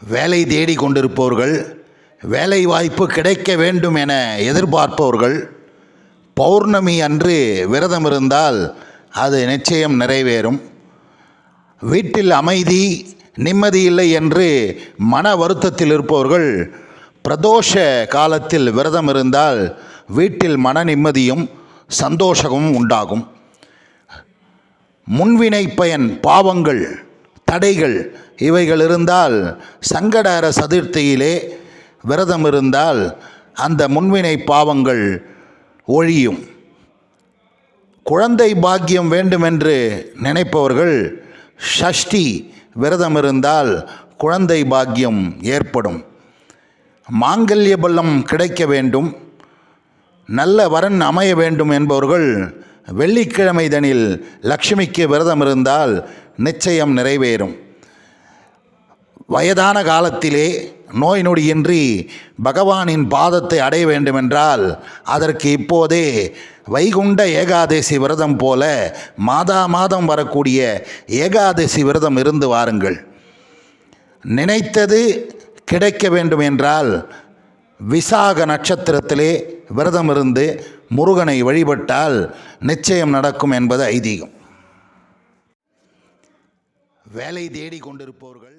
வேலை தேடி கொண்டிருப்பவர்கள் வேலை வாய்ப்பு கிடைக்க வேண்டும் என எதிர்பார்ப்பவர்கள் பௌர்ணமி அன்று விரதம் இருந்தால் அது நிச்சயம் நிறைவேறும். வீட்டில் அமைதி நிம்மதி இல்லை என்று மன வருத்தத்தில் இருப்பவர்கள் பிரதோஷ காலத்தில் விரதம் இருந்தால் வீட்டில் மன நிம்மதியும் சந்தோஷமும் உண்டாகும். முன்வினை பயன் பாவங்கள். தடைகள் இவைகள் இருந்தால் சங்கடார சதுர்த்தியிலே விரதம் இருந்தால் அந்த முன்வினை பாவங்கள் ஒழியும். குழந்தை பாக்கியம் வேண்டுமென்று நினைப்பவர்கள் ஷஷ்டி விரதம் இருந்தால் குழந்தை பாக்கியம் ஏற்படும். மாங்கல்ய பலம் கிடைக்க வேண்டும். நல்ல வரன் அமைய வேண்டும் என்பவர்கள் வெள்ளிக்கிழமை தனில் லக்ஷ்மிக்கு விரதம் இருந்தால் நிச்சயம் நிறைவேறும். வயதான காலத்திலே நோய் நொடியின்றி பகவானின் பாதத்தை அடைய வேண்டுமென்றால் அதற்கு இப்போதே வைகுண்ட ஏகாதசி விரதம் போல மாதா மாதம் வரக்கூடிய ஏகாதசி விரதம் இருந்து வாருங்கள். நினைத்தது கிடைக்க வேண்டும் என்றால் விசாக நட்சத்திரத்திலே விரதம் இருந்து முருகனை வழிபட்டால் நிச்சயம் நடக்கும் என்பது ஐதீகம். வேலை தேடி கொண்டிருப்பவர்கள்